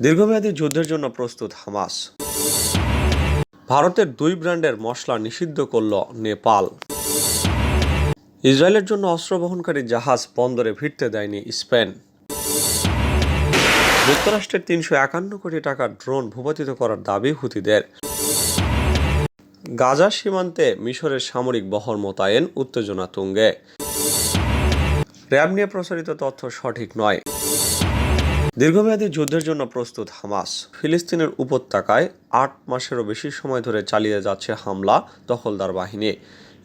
দীর্ঘমেয়াদী যুদ্ধের জন্য প্রস্তুত হামাস। ভারতের দুই ব্র্যান্ডের মশলা নিষিদ্ধ করল নেপাল। ইসরায়েলের জন্য অস্ত্র বহনকারী জাহাজ বন্দরে ভিড়তে দেয়নি স্পেন। যুক্তরাষ্ট্রের তিনশো একান্ন কোটি টাকার ড্রোন ভূপাতিত করার দাবি হুতিদের। গাজা সীমান্তে মিশরের সামরিক বহর মোতায়েন, উত্তেজনা তুঙ্গে। র্যাব নিয়ে প্রচারিত তথ্য সঠিক নয়। দীর্ঘমেয়াদী যুদ্ধের জন্য প্রস্তুত হামাস, ফিলিস্তিনের উপত্যকায় আট মাসেরও বেশি সময় ধরে চালিয়ে যাচ্ছে হামলা দখলদার বাহিনী।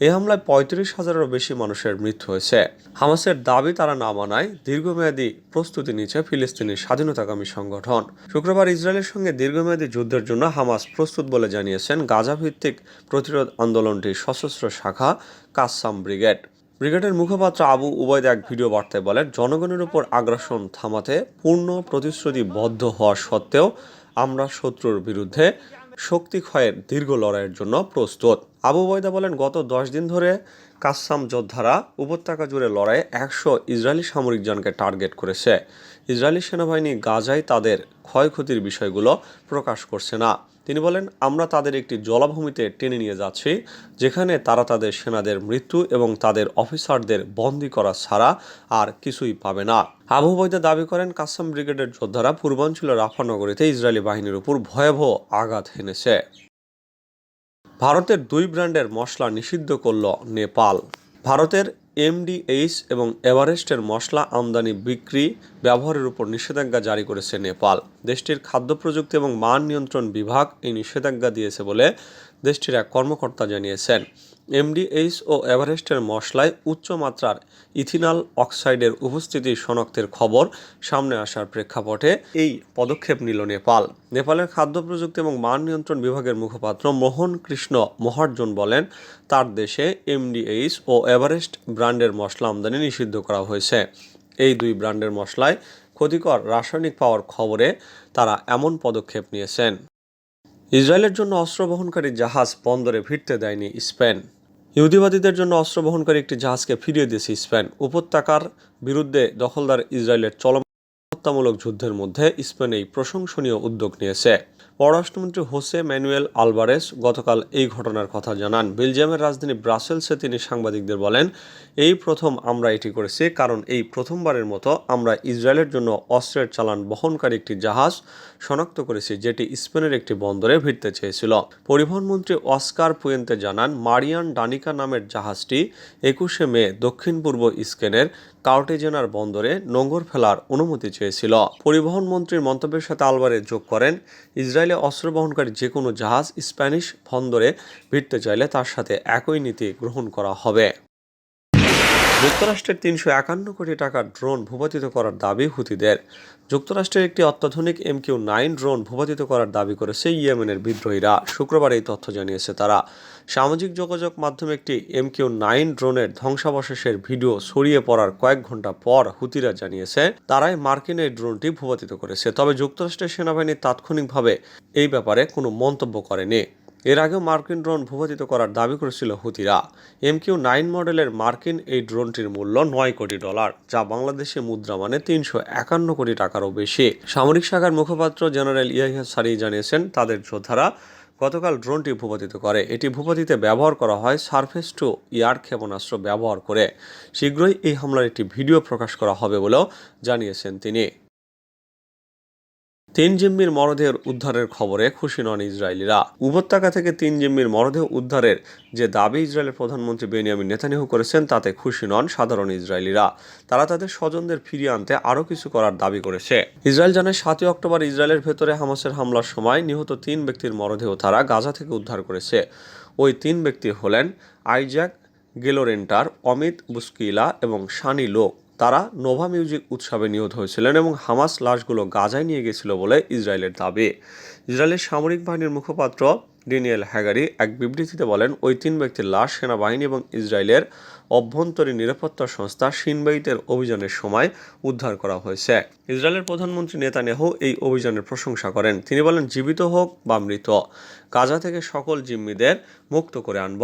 এই হামলায় পঁয়ত্রিশ হাজারেরও বেশি মানুষের মৃত্যু হয়েছে। হামাসের দাবি তারা না মানায় দীর্ঘমেয়াদী প্রস্তুতি নিচ্ছে ফিলিস্তিনের স্বাধীনতাকামী সংগঠন। শুক্রবার ইসরায়েলের সঙ্গে দীর্ঘমেয়াদী যুদ্ধের জন্য হামাস প্রস্তুত বলে জানিয়েছেন গাজা ভিত্তিক প্রতিরোধ আন্দোলনটির সশস্ত্র শাখা কাসাম ব্রিগেড। ব্রিগেডের মুখপাত্র আবু উবায়দ এক ভিডিও বার্তায় বলেন, জনগণের উপর আগ্রাসন থামাতে পূর্ণ প্রতিশ্রুতিবদ্ধ হওয়া সত্ত্বেও আমরা শত্রুর বিরুদ্ধে শক্তি ক্ষয়ের দীর্ঘ লড়াইয়ের জন্য প্রস্তুত। আবু উবায়দা বলেন, গত দশ দিন ধরে কাসাম যোদ্ধারা উপত্যকা জুড়ে লড়াইয়ে একশো ইসরায়েলি সামরিক যানকে টার্গেট করেছে। ইসরায়েলি সেনাবাহিনী গাজায় তাদের ক্ষয়ক্ষতির বিষয়গুলো প্রকাশ করছে না। তিনি বলেন, আমরা তাদের একটি জলাভূমিতে টেনে নিয়ে যাচ্ছি, যেখানে তারা তাদের সেনাদের মৃত্যু এবং তাদের অফিসারদের বন্দি করা ছাড়া আর কিছুই পাবে না। আবু বৈদা দাবি করেন, কাসাম ব্রিগেডের যোদ্ধারা পূর্বাঞ্চলের রাফা নগরীতে ইসরায়েলি বাহিনীর উপর ভয়াবহ আঘাত হেনেছে। ভারতের দুই ব্র্যান্ডের মশলা নিষিদ্ধ করল নেপাল। ভারতের এমডিএইচ এবং এভারেস্টের মশলা আমদানি বিক্রি ব্যবহারের উপর নিষেধাজ্ঞা জারি করেছে নেপাল। দেশটির খাদ্য প্রযুক্তি এবং মান নিয়ন্ত্রণ বিভাগ এই নিষেধাজ্ঞা দিয়েছে বলে দেশটির এক কর্মকর্তা জানিয়েছেন, এমডিএইচ ও এভারেস্টের মশলায় উচ্চ মাত্রার ইথিনাল অক্সাইডের উপস্থিতি শনাক্তের খবর সামনে আসার প্রেক্ষাপটে এই পদক্ষেপ নিল নেপাল। নেপালের খাদ্য প্রযুক্তি এবং মান নিয়ন্ত্রণ বিভাগের মুখপাত্র মোহন কৃষ্ণ মহার্জন বলেন, তার দেশে এমডিএইচ ও এভারেস্ট ব্র্যান্ডের মশলা আমদানি নিষিদ্ধ করা হয়েছে। এই দুই ব্র্যান্ডের মশলায় ক্ষতিকর রাসায়নিক পাওয়ার খবরে তারা এমন পদক্ষেপ নিয়েছেন। ইসরায়েলের জন্য অস্ত্র বহনকারী জাহাজ বন্দরে ফিরতে দেয়নি স্পেন। ইহুদিবাদীদের জন্য অস্ত্র বহনকারী একটি জাহাজকে ফিরিয়ে দিয়েছে স্পেন। উপত্যকার বিরুদ্ধে দখলদার ইসরায়েলের চলমান হত্যামূলক যুদ্ধের মধ্যে স্পেন এই প্রশংসনীয় উদ্যোগ নিয়েছে। পররাষ্ট্রমন্ত্রী হোসে ম্যানুয়েল আলভারেস গতকাল এই ঘটনার কথা জানান। বেলজিয়ামের রাজধানী ব্রাসেলসে তিনি সাংবাদিকদের বলেন এই প্রথম আমরা এটি করেছি, কারণ এই প্রথমবারের মতো আমরা ইসরায়েলের জন্য অস্ত্রের চালান বহনকারী একটি জাহাজ শনাক্ত করেছি, যেটি স্পেনের একটি বন্দরে ভিড়তে চেয়েছিল। পরিবহন মন্ত্রী অস্কার পুয়েন্তে জানান, মারিয়ান ডানিকা নামের জাহাজটি একুশে মে দক্ষিণ পূর্ব স্পেনের কার্টেজেনার বন্দরে নোঙর ফেলার অনুমতি চেয়েছিল। পরিবহন মন্ত্রীর মন্তব্যের সাথে আলবারে যোগ করেন, ইসরায়েলে অস্ত্র বহনকারী যে কোনো জাহাজ স্প্যানিশ বন্দরে ভিড়তে চাইলে তার সাথে একই নীতি গ্রহণ করা হবে। যুক্তরাষ্ট্রের তিনশো একান্ন কোটি টাকার ড্রোন ভূপাতিত করার দাবি হুতিদের। যুক্তরাষ্ট্রের একটি অত্যাধুনিক এমকিউ নাইন ড্রোন ভূপাতিত করার দাবি করেছে ইয়েমেনের বিদ্রোহীরা। শুক্রবার এই তথ্য জানিয়েছে তারা। সামাজিক যোগাযোগ মাধ্যমে একটি এমকিউ নাইন ড্রোনের ধ্বংসাবশেষের ভিডিও ছড়িয়ে পড়ার কয়েক ঘণ্টা পর হুতিরা জানিয়েছে, তারাই মার্কিন এই ড্রোনটি ভূপাতিত করেছে। তবে যুক্তরাষ্ট্রের সেনাবাহিনী তাৎক্ষণিকভাবে এই ব্যাপারে কোনো মন্তব্য করেনি। এর আগেও মার্কিন ড্রোন ভূপাতিত করার দাবি করেছিল হুতিরা। এমকিউ নাইন মডেলের মার্কিন এই ড্রোনটির মূল্য নয় কোটি ডলার, যা বাংলাদেশে মুদ্রা মানে তিনশো একান্ন কোটি টাকারও বেশি। সামরিক শাখার মুখপাত্র জেনারেল ইয়াহিয়া সারি জানিয়েছেন, তাদের যোদ্ধারা গতকাল ড্রোনটি ভূপাতিত করে। এটি ভূপাতিতে ব্যবহার করা হয় সারফেস টু ইয়ার ক্ষেপণাস্ত্র ব্যবহার করে। শীঘ্রই এই হামলার একটি ভিডিও প্রকাশ করা হবে বলেও জানিয়েছেন তিনি। তিন জিম্মির মরদেহের উদ্ধারের খবরে খুশি নন ইসরায়েলিরা। উপত্যকা থেকে তিন জিম্মির মরদেহ উদ্ধারের যে দাবি ইসরায়েলের প্রধানমন্ত্রী বেনিয়ামিন নেতানিয়াহু করেছেন, তাতে খুশি নন সাধারণ ইসরায়েলিরা। তারা তাদের স্বজনদের ফিরিয়ে আনতে আরও কিছু করার দাবি করেছে। ইসরায়েল জানায়, সাতই অক্টোবর ইসরায়েলের ভেতরে হামাসের হামলার সময় নিহত তিন ব্যক্তির মরদেহ তারা গাজা থেকে উদ্ধার করেছে। ওই তিন ব্যক্তি হলেন আইজ্যাক গেলোরেন্টার, অমিত বুস্কিলা এবং শানি লোক তারা নোভা মিউজিক উৎসবে নিহত হয়েছিলেন এবং হামাস লাশগুলো গাজায় নিয়ে গেছিল বলে ইসরায়েলের দাবি। ইসরায়েলের সামরিক বাহিনীর মুখপাত্র ডেনিয়েল হ্যাগারি এক বিবৃতিতে বলেন, ওই তিন ব্যক্তির লাশ সেনাবাহিনী এবং ইসরায়েলের অভ্যন্তরীণ নিরাপত্তা সংস্থা সিনবাইতের অভিযানের সময় উদ্ধার করা হয়েছে। ইসরায়েলের প্রধানমন্ত্রী নেতানিয়াহু এই অভিযানের প্রশংসা করেন। তিনি বলেন, জীবিত হোক বা মৃত, গাজা থেকে সকল জিম্মিদের মুক্ত করে আনব।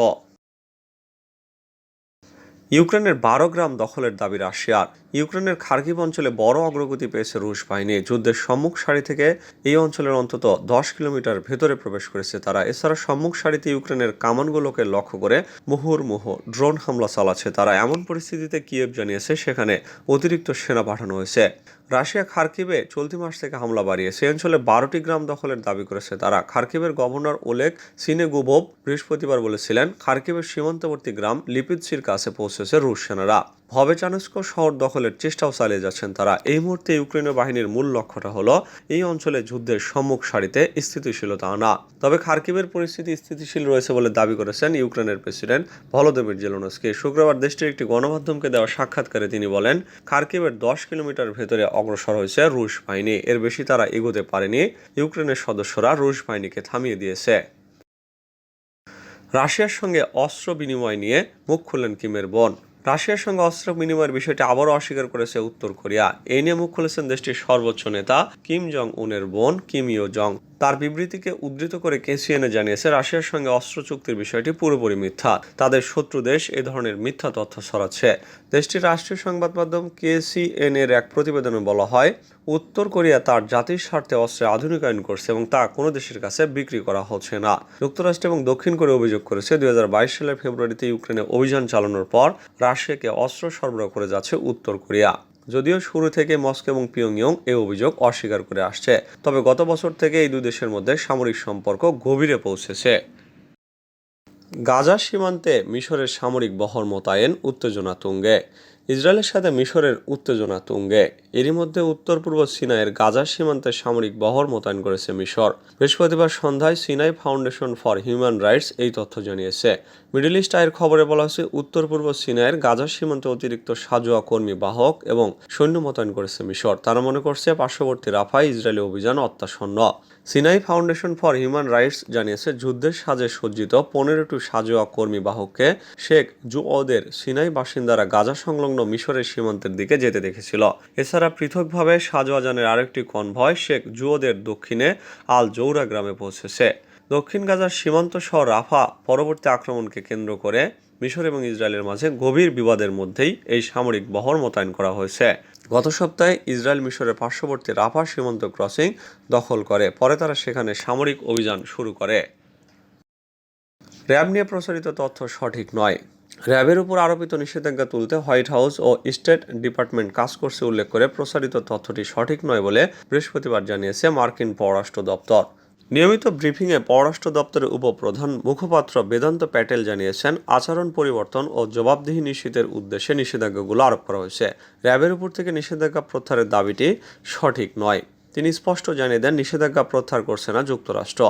ইউক্রেনের বারো গ্রাম দখলের দাবি রাশিয়ার ইউক্রেনের খার্কিভ অঞ্চলে বড় অগ্রগতি পেয়েছে রুশ বাহিনী। যুদ্ধের সম্মুখ সারি থেকে এই অঞ্চলের অন্তত দশ কিলোমিটার ভেতরে প্রবেশ করেছে তারা। এছাড়া সম্মুখ সারিতে ইউক্রেনের কামানগুলোকে লক্ষ্য করে মুহুর্মুহ ড্রোন হামলা চালাচ্ছে তারা। এমন পরিস্থিতিতে কিয়েভ জানিয়েছে, সেখানে অতিরিক্ত সেনা পাঠানো হয়েছে। রাশিয়া খার্কিবে চলতি মাস থেকে হামলা বাড়িয়ে সে অঞ্চলে বারোটি গ্রাম দখলের দাবি করেছে তারা। খার্কিবের গভর্নর ওলেক সিনেগুবোভ বৃহস্পতিবার বলেছিলেন খার্কিবের সীমান্তবর্তী গ্রাম লিপিৎসির কাছে পৌঁছেছে রুশ সেনারা। ভবেচানস্ক শহর দখলের চেষ্টাও চালিয়ে যাচ্ছেন তারা। এই মুহূর্তে ইউক্রেনীয় বাহিনীর মূল লক্ষ্যটা হলো, এই অঞ্চলে যুদ্ধের সম্মুখ সারিতে স্থিতিশীলতা আনা। তবে খার্কিবের পরিস্থিতি স্থিতিশীল রয়েছে বলে দাবি করেছেন ইউক্রেনের প্রেসিডেন্ট ভলোদিমির জেলোনস্কি। শুক্রবার দেশটির একটি গণমাধ্যমকে দেওয়া সাক্ষাৎকারে তিনি বলেন খার্কিবের দশ কিলোমিটার ভেতরে অগ্রসর হয়েছে রুশ বাহিনী। এর বেশি তারা এগোতে পারেনি, ইউক্রেনের সদস্যরা রুশ বাহিনীকে থামিয়ে দিয়েছে। রাশিয়ার সঙ্গে অস্ত্র বিনিময় নিয়ে মুখ খুললেন কিমের বোন। রাশিয়ার সঙ্গে অস্ত্র বিনিময়ের বিষয়টি আবারও অস্বীকার করেছে উত্তর কোরিয়া। এ নিয়ে মুখ খুলেছেন দেশটির সর্বোচ্চ নেতা কিম জং উনের বোন কিম ইও জং তার বিবৃতিকে উদ্ধৃত করে কেসিএনএ জানিয়েছে, রাশিয়ার সঙ্গে অস্ত্র চুক্তির বিষয়টি পুরোপুরি মিথ্যা। তাদের শত্রু দেশ এ ধরনের মিথ্যা তথ্য ছড়াচ্ছে। দেশটির রাষ্ট্রীয় সংবাদ মাধ্যম কেসিএন এর এক প্রতিবেদনে বলা হয় উত্তর কোরিয়া তার জাতির স্বার্থে অস্ত্রের আধুনিকায়ন করছে এবং তা কোনো দেশের কাছে বিক্রি করা হচ্ছে না। যুক্তরাষ্ট্র এবং দক্ষিণ কোরিয়া অভিযোগ করেছে, দুই হাজার বাইশ সালের ফেব্রুয়ারিতে ইউক্রেনে অভিযান চালানোর পর রাশিয়াকে অস্ত্র সরবরাহ করে যাচ্ছে উত্তর কোরিয়া। যদিও শুরু থেকে মস্কো এবং পিয়ংইয়ং এই অভিযোগ অস্বীকার করে আসছে, তবে গত বছর থেকে এই দুই দেশের মধ্যে সামরিক সম্পর্ক গভীরে পৌঁছেছে। গাজা সীমান্তে মিশরের সামরিক বহর মোতায়েন উত্তেজনা তুঙ্গে। ইসরায়েলের সাথে মিশরের উত্তেজনা তুঙ্গে। এরই মধ্যে উত্তর পূর্ব সিনাইয়ের গাজা সীমান্তে সামরিক বহর মোতায়েন করেছে মিশর। বৃহস্পতিবার সন্ধ্যায় Sinai Foundation for Human Rights এই তথ্য জানিয়েছে। মিডল ইস্ট আয়ের খবরে বলা হয়েছে উত্তর পূর্ব সিনাইয়ের গাজা সীমান্তে অতিরিক্ত সাজোয়া কর্মী বাহক এবং সৈন্য মোতায়েন করেছে মিশর। তারা মনে করছে পার্শ্ববর্তী রাফায় ইসরায়েলি অভিযান অত্যাসন্ন Sinai Foundation for Human Rights জানিয়েছে, যুদ্ধের সাজে সজ্জিত পনেরোটি সাজোয়া কর্মী বাহককে শেখ জুওদের সিনাই বাসিন্দারা গাজা সংলগ্ন মিশরের সীমান্তের দিকে যেতে দেখেছিল। এছাড়া পৃথকভাবে সাজোয়াজানের আরেকটি কনভয় শেখ জুওদের দক্ষিণে আল জৌরা গ্রামে পৌঁছেছে। দক্ষিণ গাজার সীমান্ত শহর রাফা পরবর্তী আক্রমণকে কেন্দ্র করে মিশর এবং ইসরায়েলের মাঝে গভীর বিবাদের মধ্যেই এই সামরিক বহর মোতায়েন করা হয়েছে। গত সপ্তাহে ইসরায়েল মিশরের পার্শ্ববর্তী রাফা সীমান্ত ক্রসিং দখল করে, পরে তারা সেখানে সামরিক অভিযান শুরু করে। র্যাব নিয়ে প্রচারিত তথ্য সঠিক নয়। র্যাবের উপর আরোপিত নিষেধাজ্ঞা তুলতে হোয়াইট হাউস ও স্টেট ডিপার্টমেন্ট কাজ করছে উল্লেখ করে প্রচারিত তথ্যটি সঠিক নয় বলে বৃহস্পতিবার জানিয়েছে মার্কিন পররাষ্ট্র দপ্তর। নিয়মিত ব্রিফিংয়ে পররাষ্ট্র দপ্তরের উপপ্রধান মুখপাত্র বেদান্ত প্যাটেল জানিয়েছেন, আচরণ পরিবর্তন ও জবাবদিহি নিশ্চিতের উদ্দেশ্যে নিষেধাজ্ঞাগুলো আরোপ করা হয়েছে। র্যাবের উপর থেকে নিষেধাজ্ঞা প্রত্যাহারের দাবিটি সঠিক নয়। তিনি স্পষ্ট জানিয়ে দেন, নিষেধাজ্ঞা প্রত্যাহার করছে না যুক্তরাষ্ট্র।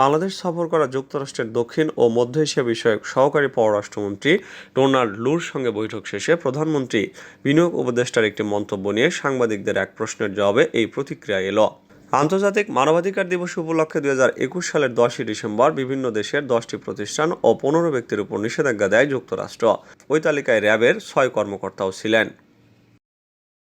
বাংলাদেশ সফর করা যুক্তরাষ্ট্রের দক্ষিণ ও মধ্য এশিয়া বিষয়ক সহকারী পররাষ্ট্রমন্ত্রী ডোনাল্ড লুর সঙ্গে বৈঠক শেষে প্রধানমন্ত্রী বিনিয়োগ উপদেষ্টার একটি মন্তব্য নিয়ে সাংবাদিকদের এক প্রশ্নের জবাবে এই প্রতিক্রিয়া এলো। আন্তর্জাতিক মানবাধিকার দিবস উপলক্ষে দুই হাজার একুশ সালের দশই ডিসেম্বর বিভিন্ন দেশের দশটি প্রতিষ্ঠান ও পনেরো ব্যক্তির উপর নিষেধাজ্ঞা দেয় যুক্তরাষ্ট্র। ওই তালিকায় র্যাবের ছয় কর্মকর্তাও ছিলেন।